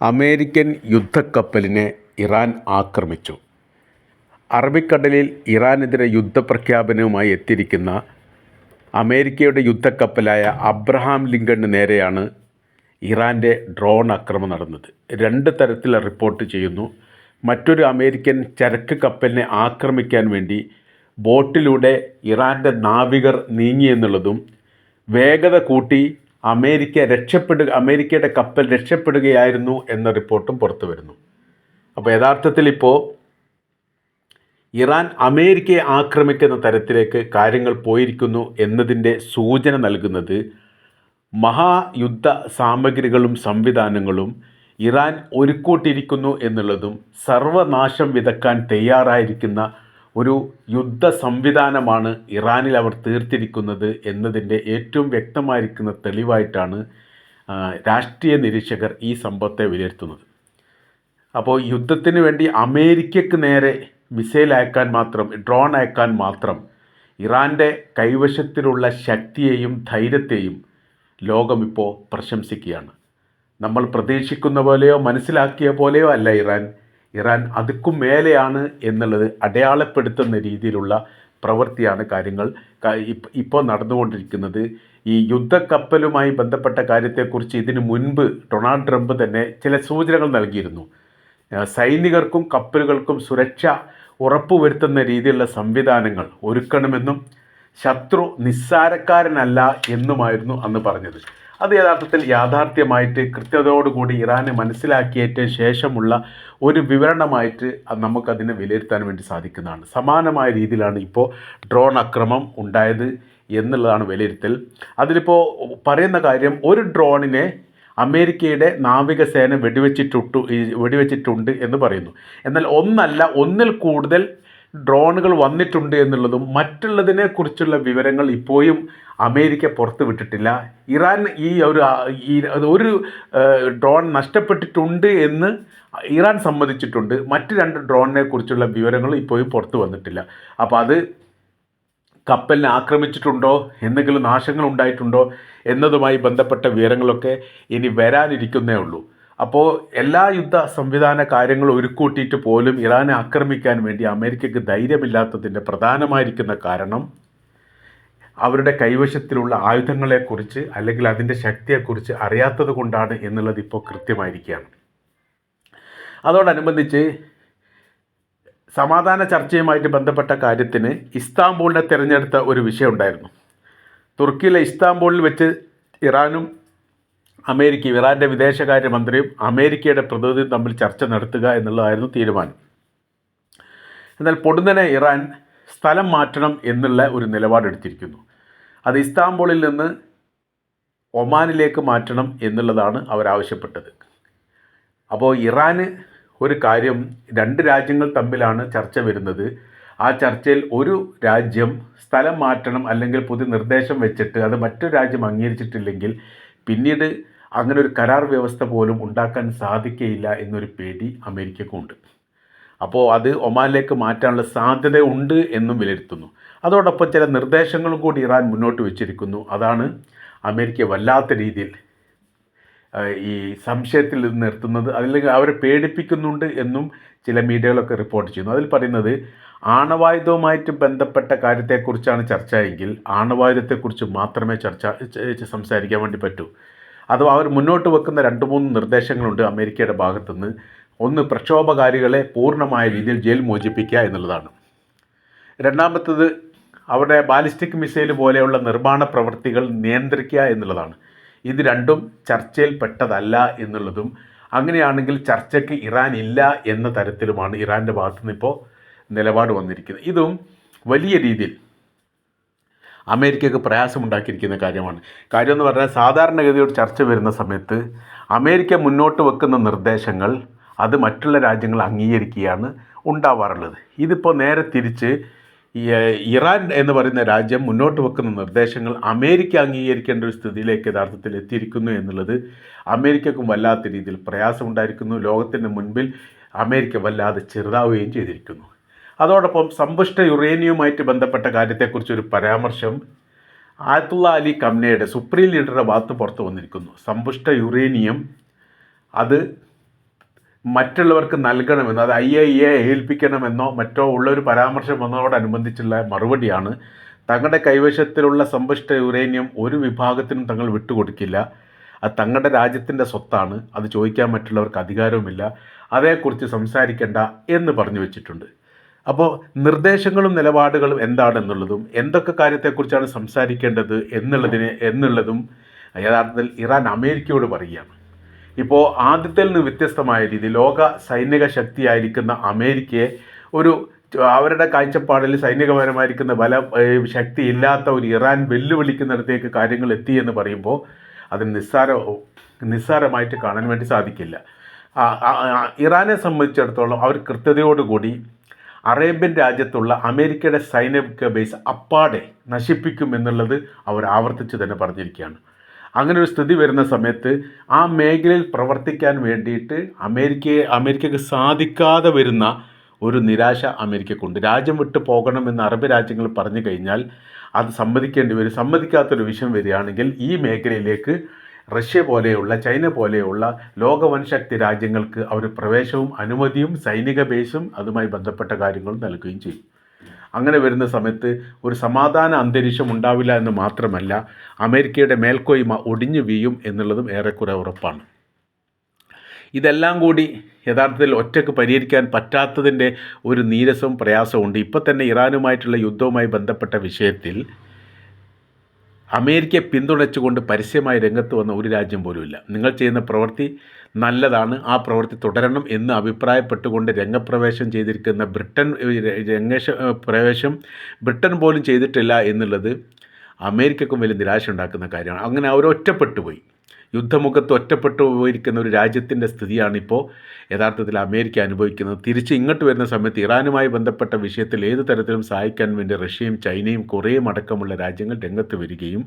American യുദ്ധക്കപ്പലിനെ Iran ആക്രമിച്ചു. അറബിക്കടലിൽ ഇറാനെതിരെ യുദ്ധപ്രഖ്യാപനവുമായി എത്തിയിരിക്കുന്ന അമേരിക്കയുടെ യുദ്ധക്കപ്പലായ അബ്രഹാം ലിങ്കണിന് നേരെയാണ് ഇറാന്റെ ഡ്രോൺ ആക്രമണം നടന്നത്. രണ്ട് തരത്തിൽ റിപ്പോർട്ട് ചെയ്യുന്നു. മറ്റൊരു അമേരിക്കൻ ചരക്ക് കപ്പലിനെ ആക്രമിക്കാൻ വേണ്ടി ബോട്ടിലൂടെ ഇറാന്റെ നാവികർ നീങ്ങിയെന്നുള്ളതും വേഗത കൂട്ടി അമേരിക്ക രക്ഷപ്പെടുക അമേരിക്കയുടെ കപ്പൽ രക്ഷപ്പെടുകയായിരുന്നു എന്ന റിപ്പോർട്ടും പുറത്തു വരുന്നു. അപ്പോൾ യഥാർത്ഥത്തിൽ ഇപ്പോൾ ഇറാൻ അമേരിക്കയെ ആക്രമിക്കുന്ന തരത്തിലേക്ക് കാര്യങ്ങൾ പോയിരിക്കുന്നു എന്നതിന്റെ സൂചന നൽകുന്നത് മഹായുദ്ധ സാമഗ്രികളും സംവിധാനങ്ങളും ഇറാൻ ഒരുക്കൂട്ടിയിരിക്കുന്നു എന്നുള്ളതും സർവനാശം വിതക്കാൻ തയ്യാറായിരിക്കുന്ന ഒരു യുദ്ധ സംവിധാനമാണ് ഇറാനിൽ അവർ തീർത്തിരിക്കുന്നത് എന്നതിന്റെ ഏറ്റവും വ്യക്തമായിരിക്കുന്ന തെളിവായിട്ടാണ് രാഷ്ട്രീയ നിരീക്ഷകർ ഈ സംഭവത്തെ വിലയിരുത്തുന്നത്. അപ്പോൾ യുദ്ധത്തിന് വേണ്ടി അമേരിക്കയ്ക്ക് നേരെ മിസൈൽ അയക്കാൻ മാത്രം ഡ്രോൺ അയക്കാൻ മാത്രം ഇറാന്റെ കൈവശത്തിലുള്ള ശക്തിയെയും ധൈര്യത്തെയും ലോകം ഇപ്പോൾ പ്രശംസിക്കുകയാണ്. നമ്മൾ പ്രതീക്ഷിക്കുന്ന പോലെയോ മനസ്സിലാക്കിയ പോലെയോ അല്ല ഇറാൻ. ഇറാൻ അതുക്കും മേലെയാണ് എന്നുള്ളത് അടയാളപ്പെടുത്തുന്ന രീതിയിലുള്ള പ്രവൃത്തിയാണ് കാര്യങ്ങൾ. ഇപ്പോൾ നടന്നുകൊണ്ടിരിക്കുന്നത് ഈ യുദ്ധക്കപ്പലുമായി ബന്ധപ്പെട്ട കാര്യത്തെക്കുറിച്ച് ഇതിനു മുൻപ് ഡൊണാൾഡ് ട്രംപ് തന്നെ ചില സൂചനകൾ നൽകിയിരുന്നു. സൈനികർക്കും കപ്പലുകൾക്കും സുരക്ഷ ഉറപ്പുവരുത്തുന്ന രീതിയിലുള്ള സംവിധാനങ്ങൾ ഒരുക്കണമെന്നും ശത്രു നിസ്സാരക്കാരനല്ല എന്നുമായിരുന്നു അന്ന് പറഞ്ഞത്. അത് യഥാർത്ഥത്തിൽ യാഥാർത്ഥ്യമായിട്ട് കൃത്യതയോടുകൂടി ഇറാനെ മനസ്സിലാക്കിയതിന് ശേഷമുള്ള ഒരു വിവരണമായിട്ട് നമുക്കതിനെ വിലയിരുത്താൻ വേണ്ടി സാധിക്കുന്നതാണ്. സമാനമായ രീതിയിലാണ് ഇപ്പോൾ ഡ്രോൺ അക്രമം ഉണ്ടായത് എന്നുള്ളതാണ് വിലയിരുത്തൽ. അതിലിപ്പോൾ പറയുന്ന കാര്യം ഒരു ഡ്രോണിനെ അമേരിക്കയുടെ നാവികസേന വെടിവെച്ചിട്ടുട്ടു വെടിവെച്ചിട്ടുണ്ട് എന്ന് പറയുന്നു. എന്നാൽ ഒന്നല്ല ഒന്നിൽ കൂടുതൽ ഡ്രോണുകൾ വന്നിട്ടുണ്ട് എന്നുള്ളതും മറ്റുള്ളതിനെ കുറിച്ചുള്ള വിവരങ്ങൾ ഇപ്പോഴും അമേരിക്ക പുറത്തു വിട്ടിട്ടില്ല. ഇറാൻ ഈ ഒരു ഈ ഒരു ഡ്രോൺ നഷ്ടപ്പെട്ടിട്ടുണ്ട് എന്ന് ഇറാൻ സമ്മതിച്ചിട്ടുണ്ട്. മറ്റ് രണ്ട് ഡ്രോണിനെ കുറിച്ചുള്ള വിവരങ്ങൾ ഇപ്പോഴും പുറത്തു വന്നിട്ടില്ല. അപ്പോൾ അത് കപ്പലിനെ ആക്രമിച്ചിട്ടുണ്ടോ? എന്തെങ്കിലും നാശങ്ങൾ ഉണ്ടായിട്ടുണ്ടോ? എന്നതുമായി ബന്ധപ്പെട്ട വിവരങ്ങളൊക്കെ ഇനി വരാനിരിക്കുന്നേ ഉള്ളൂ. അപ്പോൾ എല്ലാ യുദ്ധ സംവിധാന കാര്യങ്ങളും ഒരുക്കൂട്ടിയിട്ട് പോലും ഇറാനെ ആക്രമിക്കാൻ വേണ്ടി അമേരിക്കയ്ക്ക് ധൈര്യമില്ലാത്തതിന്റെ പ്രധാനമായിരിക്കുന്ന കാരണം അവരുടെ കൈവശത്തിലുള്ള ആയുധങ്ങളെക്കുറിച്ച് അല്ലെങ്കിൽ അതിന്റെ ശക്തിയെക്കുറിച്ച് അറിയാത്തത് കൊണ്ടാണ് എന്നുള്ളത് ഇപ്പോൾ കൃത്യമായിരിക്കുകയാണ്. അതോടനുബന്ധിച്ച് സമാധാന ചർച്ചയുമായിട്ട് ബന്ധപ്പെട്ട കാര്യത്തിന് ഇസ്താംബൂളിനെ തിരഞ്ഞെടുത്ത ഒരു വിഷയമുണ്ടായിരുന്നു തുർക്കിയിലെ ഇസ്താംബൂളിൽ വെച്ച് ഇറാനും അമേരിക്കയും ഇറാന്റെ വിദേശകാര്യമന്ത്രിയും അമേരിക്കയുടെ പ്രതിനിധിയും തമ്മിൽ ചർച്ച നടത്തുക എന്നുള്ളതായിരുന്നു തീരുമാനം. എന്നാൽ പൊടുന്നനെ ഇറാൻ സ്ഥലം മാറ്റണം എന്നുള്ള ഒരു നിലപാടെടുത്തിരിക്കുന്നു അത് ഇസ്താംബൂളിൽ നിന്ന് ഒമാനിലേക്ക് മാറ്റണം എന്നുള്ളതാണ് അവരാവശ്യപ്പെട്ടത് അപ്പോൾ ഇറാന് ഒരു കാര്യം രണ്ട് രാജ്യങ്ങൾ തമ്മിലാണ് ചർച്ച വരുന്നത്. ആ ചർച്ചയിൽ ഒരു രാജ്യം സ്ഥലം മാറ്റണം അല്ലെങ്കിൽ പുതിയ നിർദ്ദേശം വെച്ചിട്ട് അത് മറ്റൊരു രാജ്യം അംഗീകരിച്ചിട്ടില്ലെങ്കിൽ പിന്നീട് അങ്ങനെ ഒരു കരാർ വ്യവസ്ഥ പോലും ഉണ്ടാക്കാൻ സാധിക്കയില്ല എന്നൊരു പേടി അമേരിക്കക്കുണ്ട്. അപ്പോൾ അത് ഒമാനിലേക്ക് മാറ്റാനുള്ള സാധ്യത ഉണ്ട് എന്നും വിലയിരുത്തുന്നു. അതോടൊപ്പം ചില നിർദ്ദേശങ്ങളും കൂടി ഇറാൻ മുന്നോട്ട് വെച്ചിരിക്കുന്നു. അതാണ് അമേരിക്ക വല്ലാത്ത രീതിയിൽ ഈ സംശയത്തിൽ നിർത്തുന്നത്. അല്ലെങ്കിൽ അവരെ പേടിപ്പിക്കുന്നുണ്ട് എന്നും ചില മീഡിയകളൊക്കെ റിപ്പോർട്ട് ചെയ്യുന്നു. അതിൽ പറയുന്നത് ആണവായുധവുമായിട്ട് ബന്ധപ്പെട്ട കാര്യത്തെക്കുറിച്ചാണ് ചർച്ച എങ്കിൽ ആണവായുധത്തെക്കുറിച്ച് മാത്രമേ ചർച്ച സംസാരിക്കാൻ വേണ്ടി പറ്റൂ. അഥവാ അവർ മുന്നോട്ട് വെക്കുന്ന രണ്ട് മൂന്ന് നിർദ്ദേശങ്ങളുണ്ട് അമേരിക്കയുടെ ഭാഗത്തുനിന്ന്. ഒന്ന് പ്രക്ഷോഭകാരികളെ പൂർണമായ രീതിയിൽ ജയിൽ മോചിപ്പിക്കുക എന്നുള്ളതാണ്. രണ്ടാമത്തത് അവരുടെ ബാലിസ്റ്റിക് മിസൈൽ പോലെയുള്ള നിർമ്മാണ പ്രവൃത്തികൾ നിയന്ത്രിക്കുക എന്നുള്ളതാണ്. ഇത് രണ്ടും ചർച്ചയിൽ പെട്ടതല്ല എന്നുള്ളതും അങ്ങനെയാണെങ്കിൽ ചർച്ചയ്ക്ക് ഇറാൻ ഇല്ല എന്ന തരത്തിലുമാണ് ഇറാന്റെ ഭാഗത്തു നിന്ന് ഇപ്പോൾ നിലപാട് വന്നിരിക്കുന്നത്. ഇതും വലിയ രീതിയിൽ അമേരിക്കക്ക് പ്രയാസമുണ്ടാക്കിയിരിക്കുന്ന കാര്യമാണ്. കാര്യം എന്ന് പറഞ്ഞാൽ സാധാരണഗതിയോട് ചർച്ച വരുന്ന സമയത്ത് അമേരിക്ക മുന്നോട്ട് വെക്കുന്ന നിർദ്ദേശങ്ങൾ അത് മറ്റുള്ള രാജ്യങ്ങൾ അംഗീകരിക്കുകയാണ് ഉണ്ടാവാറുള്ളത്. ഇതിപ്പോൾ നേരെ തിരിച്ച് ഇറാൻ എന്ന് പറയുന്ന രാജ്യം മുന്നോട്ട് വെക്കുന്ന നിർദ്ദേശങ്ങൾ അമേരിക്ക അംഗീകരിക്കേണ്ട ഒരു സ്ഥിതിയിലേക്ക് യഥാർത്ഥത്തിൽ എത്തിയിരിക്കുന്നു എന്നുള്ളത് അമേരിക്കക്കും വല്ലാത്ത രീതിയിൽ പ്രയാസമുണ്ടായിരിക്കുന്നു. ലോകത്തിന് മുൻപിൽ അമേരിക്ക വല്ലാതെ ചെറുതാവുകയും ചെയ്തിരിക്കുന്നു. അതോടൊപ്പം സമ്പുഷ്ട യുറേനിയവുമായിട്ട് ബന്ധപ്പെട്ട കാര്യത്തെക്കുറിച്ചൊരു പരാമർശം ആയത്തുള്ള അലി കംനയുടെ സുപ്രീം ലീഡറുടെ ഭാഗത്ത് പുറത്തു വന്നിരിക്കുന്നു. സമ്പുഷ്ട യുറേനിയം അത് മറ്റുള്ളവർക്ക് നൽകണമെന്നോ അത് ഐ ഐ എ ഏൽപ്പിക്കണമെന്നോ മറ്റോ ഉള്ള ഒരു പരാമർശം വന്നതോടനുബന്ധിച്ചുള്ള മറുപടിയാണ്. തങ്ങളുടെ കൈവശത്തിലുള്ള സമ്പുഷ്ട യുറേനിയം ഒരു വിഭാഗത്തിനും തങ്ങൾ വിട്ടുകൊടുക്കില്ല. അത് തങ്ങളുടെ രാജ്യത്തിന്റെ സ്വത്താണ്. അത് ചോദിക്കാൻ മറ്റുള്ളവർക്ക് അധികാരവുമില്ല. അതേക്കുറിച്ച് സംസാരിക്കേണ്ട എന്ന് പറഞ്ഞു വെച്ചിട്ടുണ്ട്. അപ്പോൾ നിർദ്ദേശങ്ങളും നിലപാടുകളും എന്താണെന്നുള്ളതും എന്തൊക്കെ കാര്യത്തെക്കുറിച്ചാണ് സംസാരിക്കേണ്ടത് എന്നുള്ളതിന് എന്നുള്ളതും യഥാർത്ഥത്തിൽ ഇറാൻ അമേരിക്കയോട് പറയുകയാണ്. ഇപ്പോൾ ആദ്യത്തിൽ നിന്ന് വ്യത്യസ്തമായ രീതി ലോക സൈനിക ശക്തിയായിരിക്കുന്ന അമേരിക്കയെ ഒരു അവരുടെ കാഴ്ചപ്പാടിൽ സൈനികപരമായിരിക്കുന്ന ബല ശക്തി ഇല്ലാത്ത ഒരു ഇറാൻ വെല്ലുവിളിക്കുന്നിടത്തേക്ക് കാര്യങ്ങൾ എത്തി എന്ന് പറയുമ്പോൾ അത് നിസ്സാര നിസ്സാരമായിട്ട് കാണാൻ വേണ്ടി സാധിക്കില്ല. ഇറാനെ സംബന്ധിച്ചിടത്തോളം അവർ കൃത്യതയോടുകൂടി അറേബ്യൻ രാജ്യത്തുള്ള അമേരിക്കയുടെ സൈനിക ബേസ് അപ്പാടെ നശിപ്പിക്കും എന്നുള്ളത് അവർ ആവർത്തിച്ച് തന്നെ പറഞ്ഞിരിക്കുകയാണ്. അങ്ങനെ ഒരു സ്ഥിതി വരുന്ന സമയത്ത് ആ മേഖലയിൽ പ്രവർത്തിക്കാൻ വേണ്ടിയിട്ട് അമേരിക്കയെ അമേരിക്കക്ക് സാധിക്കാതെ വരുന്ന ഒരു നിരാശ അമേരിക്കക്കുണ്ട്. രാജ്യം വിട്ടു പോകണമെന്ന് അറബ് രാജ്യങ്ങൾ പറഞ്ഞു കഴിഞ്ഞാൽ അത് സമ്മതിക്കേണ്ടി വരും. സമ്മതിക്കാത്തൊരു വിഷയം വരികയാണെങ്കിൽ ഈ മേഖലയിലേക്ക് റഷ്യ പോലെയുള്ള ചൈന പോലെയുള്ള ലോകവൻശക്തി രാജ്യങ്ങൾക്ക് അവർ പ്രവേശവും അനുമതിയും സൈനിക ബേസും അതുമായി ബന്ധപ്പെട്ട കാര്യങ്ങളും നൽകുകയും ചെയ്യും. അങ്ങനെ വരുന്ന സമയത്ത് ഒരു സമാധാന അന്തരീക്ഷം ഉണ്ടാവില്ല എന്ന് മാത്രമല്ല അമേരിക്കയുടെ മേൽക്കോയ്മ ഒടിഞ്ഞു വീയും എന്നുള്ളതും ഏറെക്കുറെ ഉറപ്പാണ്. ഇതെല്ലാം കൂടി യഥാർത്ഥത്തിൽ ഒറ്റയ്ക്ക് പരിഹരിക്കാൻ പറ്റാത്തതിന്റെ ഒരു നീരസവും പ്രയാസവും ഉണ്ട് ഇപ്പോൾ തന്നെ ഇറാനുമായിട്ടുള്ള യുദ്ധവുമായി ബന്ധപ്പെട്ട വിഷയത്തിൽ അമേരിക്കയെ പിന്തുണച്ചുകൊണ്ട് പരസ്യമായി രംഗത്ത് വന്ന ഒരു രാജ്യം പോലുമില്ല. നിങ്ങൾ ചെയ്യുന്ന പ്രവൃത്തി നല്ലതാണ്. ആ പ്രവൃത്തി തുടരണം എന്ന് അഭിപ്രായപ്പെട്ടുകൊണ്ട് രംഗപ്രവേശം ചെയ്തിരിക്കുന്ന ബ്രിട്ടൻ രംഗേശ പ്രവേശം ബ്രിട്ടൻ പോലും ചെയ്തിട്ടില്ല എന്നുള്ളത് അമേരിക്കക്കും വലിയ നിരാശ ഉണ്ടാക്കുന്ന കാര്യമാണ്. അങ്ങനെ അവർ ഒറ്റപ്പെട്ടു പോയി യുദ്ധമുഖത്ത് ഒറ്റപ്പെട്ടു പോയിരിക്കുന്ന ഒരു രാജ്യത്തിന്റെ സ്ഥിതിയാണിപ്പോൾ യഥാർത്ഥത്തിൽ അമേരിക്ക അനുഭവിക്കുന്നത്. തിരിച്ച് ഇങ്ങോട്ട് വരുന്ന സമയത്ത് ഇറാനുമായി ബന്ധപ്പെട്ട വിഷയത്തിൽ ഏത് തരത്തിലും സഹായിക്കാൻ വേണ്ടി റഷ്യയും ചൈനയും കൊറിയയും അടക്കമുള്ള രാജ്യങ്ങൾ രംഗത്ത് വരികയും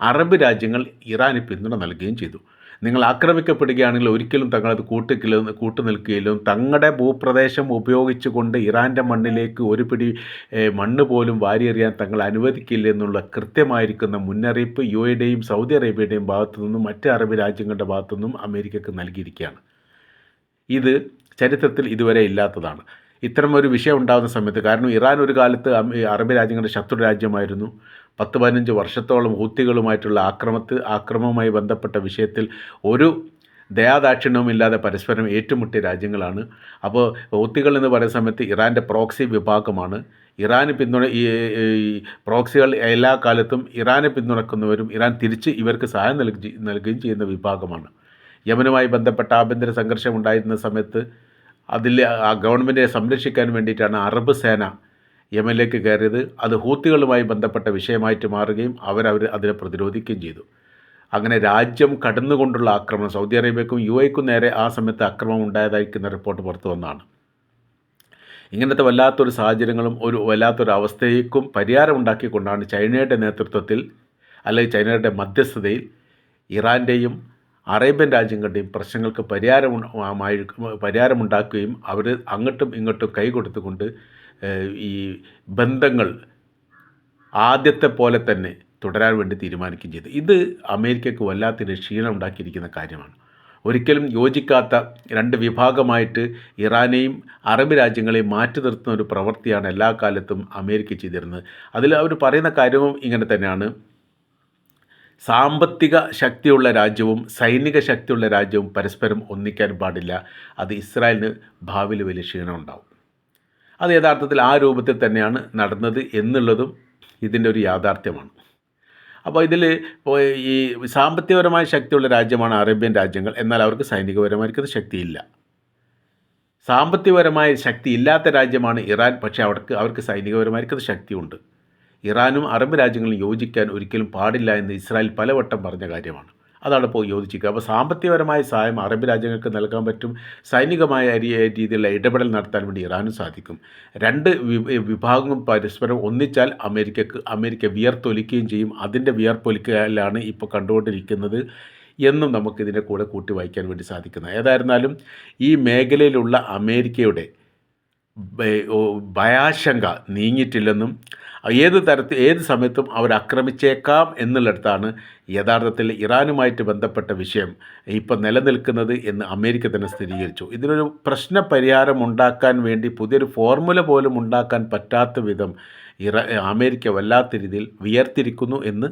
അറബ് രാജ്യങ്ങൾ ഇറാന് പിന്തുണ നൽകുകയും ചെയ്തു. നിങ്ങൾ ആക്രമിക്കപ്പെടുകയാണെങ്കിൽ ഒരിക്കലും തങ്ങളത് കൂട്ടുകില്ല കൂട്ടു നിൽക്കുകയില്ല തങ്ങളുടെ ഭൂപ്രദേശം ഉപയോഗിച്ചുകൊണ്ട് ഇറാന്റെ മണ്ണിലേക്ക് ഒരു പിടി മണ്ണ് പോലും വാരിയെറിയാൻ തങ്ങൾ അനുവദിക്കില്ല എന്നുള്ള കൃത്യമായിരിക്കുന്ന മുന്നറിയിപ്പ് യു എയുടെയും സൗദി അറേബ്യയുടെയും ഭാഗത്തു നിന്നും മറ്റ് അറബ് രാജ്യങ്ങളുടെ ഭാഗത്തു നിന്നും അമേരിക്കക്ക് നൽകിയിരിക്കുകയാണ്. ഇത് ചരിത്രത്തിൽ ഇതുവരെ ഇല്ലാത്തതാണ്. ഇത്തരം ഒരു വിഷയം ഉണ്ടാകുന്ന സമയത്ത് കാരണം ഇറാൻ ഒരു കാലത്ത് അറബ് രാജ്യങ്ങളുടെ ശത്രു രാജ്യമായിരുന്നു. പത്ത് പതിനഞ്ച് വർഷത്തോളം ഹൂത്തികളുമായിട്ടുള്ള ആക്രമത്ത് ആക്രമവുമായി ബന്ധപ്പെട്ട വിഷയത്തിൽ ഒരു ദയാദാക്ഷിണ്യവുമില്ലാതെ പരസ്പരം ഏറ്റുമുട്ടിയ രാജ്യങ്ങളാണ്. അപ്പോൾ ഹൂത്തികൾ എന്ന് പറയുന്ന സമയത്ത് ഇറാന്റെ പ്രോക്സി വിഭാഗമാണ്. ഇറാന് പിന്തുണ ഈ പ്രോക്സികൾ എല്ലാ കാലത്തും ഇറാനെ പിന്തുണക്കുന്നവരും ഇറാൻ തിരിച്ച് ഇവർക്ക് സഹായം നൽകി നൽകുകയും ചെയ്യുന്ന വിഭാഗമാണ്. യമനുമായി ബന്ധപ്പെട്ട ആഭ്യന്തര സംഘർഷം ഉണ്ടായിരുന്ന സമയത്ത് അതിൽ ആ ഗവൺമെന്റിനെ സംരക്ഷിക്കാൻ വേണ്ടിയിട്ടാണ് അറബ് സേന യമനിലേക്ക് കയറിയത് അത് ഹൂത്തികളുമായി ബന്ധപ്പെട്ട വിഷയമായിട്ട് മാറുകയും അവരവർ അതിനെ പ്രതിരോധിക്കുകയും ചെയ്തു. അങ്ങനെ രാജ്യം കടന്നുകൊണ്ടുള്ള ആക്രമണം സൗദി അറേബ്യക്കും യു എക്കും നേരെ ആ സമയത്ത് ആക്രമണം ഉണ്ടായതായിരിക്കുന്ന റിപ്പോർട്ട് പുറത്തു വന്നതാണ്. ഇങ്ങനത്തെ വല്ലാത്തൊരു സാഹചര്യങ്ങളും ഒരു വല്ലാത്തൊരു അവസ്ഥയ്ക്കും പരിഹാരം ഉണ്ടാക്കിക്കൊണ്ടാണ് ചൈനയുടെ നേതൃത്വത്തിൽ അല്ലെങ്കിൽ ചൈനയുടെ മധ്യസ്ഥതയിൽ ഇറാന്റെയും അറേബ്യൻ രാജ്യങ്ങളുടെയും പ്രശ്നങ്ങൾക്ക് പരിഹാരം പരിഹാരമുണ്ടാക്കുകയും അവർ അങ്ങോട്ടും ഇങ്ങോട്ടും കൈ കൊടുത്തുകൊണ്ട് ഈ ബന്ധങ്ങൾ ആദ്യത്തെ പോലെ തന്നെ തുടരാൻ വേണ്ടി തീരുമാനിക്കുകയും ചെയ്തു. ഇത് അമേരിക്കയ്ക്ക് വല്ലാത്തൊരു ക്ഷീണം ഉണ്ടാക്കിയിരിക്കുന്ന കാര്യമാണ്. ഒരിക്കലും യോജിക്കാത്ത രണ്ട് വിഭാഗമായിട്ട് ഇറാനെയും അറബ് രാജ്യങ്ങളെയും മാറ്റി നിർത്തുന്ന ഒരു പ്രവൃത്തിയാണ് എല്ലാ കാലത്തും അമേരിക്ക ചെയ്തിരുന്നത്. അതിൽ അവർ പറയുന്ന കാര്യവും ഇങ്ങനെ തന്നെയാണ്. സാമ്പത്തിക ശക്തിയുള്ള രാജ്യവും സൈനിക ശക്തിയുള്ള രാജ്യവും പരസ്പരം ഒന്നിക്കാൻ പാടില്ല. അത് ഇസ്രായേലിന് ഭാവിയിൽ വലിയ ക്ഷീണം ഉണ്ടാവും. അത് യഥാർത്ഥത്തിൽ ആ രൂപത്തിൽ തന്നെയാണ് നടന്നത് എന്നുള്ളതും ഇതിന്റെ ഒരു യാഥാർത്ഥ്യമാണ്. അപ്പോൾ ഇതിൽ ഇപ്പോൾ ഈ സാമ്പത്തികപരമായ ശക്തിയുള്ള രാജ്യമാണ് അറേബ്യൻ രാജ്യങ്ങൾ. എന്നാൽ അവർക്ക് സൈനികപരമായിരിക്കുന്ന ശക്തിയില്ല. സാമ്പത്തികപരമായ ശക്തി ഇല്ലാത്ത രാജ്യമാണ് ഇറാൻ. പക്ഷേ അവർക്ക് അവർക്ക് സൈനികപരമായിരിക്കുന്ന ശക്തിയുണ്ട്. ഇറാനും അറബ് രാജ്യങ്ങളും യോജിക്കാൻ ഒരിക്കലും പാടില്ല എന്ന് ഇസ്രായേൽ പലവട്ടം പറഞ്ഞ കാര്യമാണ്. അതാണ് ഇപ്പോൾ യോജിച്ചിരിക്കുക. അപ്പോൾ സാമ്പത്തികപരമായ സഹായം അറബ് രാജ്യങ്ങൾക്ക് നൽകാൻ പറ്റും. സൈനികമായ രീതിയിലുള്ള ഇടപെടൽ നടത്താൻ വേണ്ടി ഇറാനും സാധിക്കും. രണ്ട് വിഭാഗങ്ങളും പരസ്പരം ഒന്നിച്ചാൽ അമേരിക്കക്ക് അമേരിക്ക വിയർത്തൊലിക്കുകയും ചെയ്യും. അതിന്റെ വിയർപ്പൊലിക്കലാണ് ഇപ്പോൾ കണ്ടുകൊണ്ടിരിക്കുന്നത് എന്നും നമുക്കിതിന്റെ കൂടെ കൂട്ടി വായിക്കാൻ വേണ്ടി സാധിക്കുന്നത്. ഏതായിരുന്നാലും ഈ മേഖലയിലുള്ള അമേരിക്കയുടെ ഭയാശങ്ക നീങ്ങിയിട്ടില്ലെന്നും ഏത് തരത്തിൽ ഏത് സമയത്തും അവർ ആക്രമിച്ചേക്കാം എന്നുള്ളിടത്താണ് യഥാർത്ഥത്തിൽ ഇറാനുമായിട്ട് ബന്ധപ്പെട്ട വിഷയം ഇപ്പോൾ നിലനിൽക്കുന്നത് എന്ന് അമേരിക്ക തന്നെ സ്ഥിരീകരിച്ചു. ഇതിനൊരു പ്രശ്ന പരിഹാരം ഉണ്ടാക്കാൻ വേണ്ടി പുതിയൊരു ഫോർമുല പോലും ഉണ്ടാക്കാൻ പറ്റാത്ത വിധം ഇറ അമേരിക്ക വല്ലാത്ത രീതിയിൽ വിയർത്തിരിക്കുന്നു എന്ന്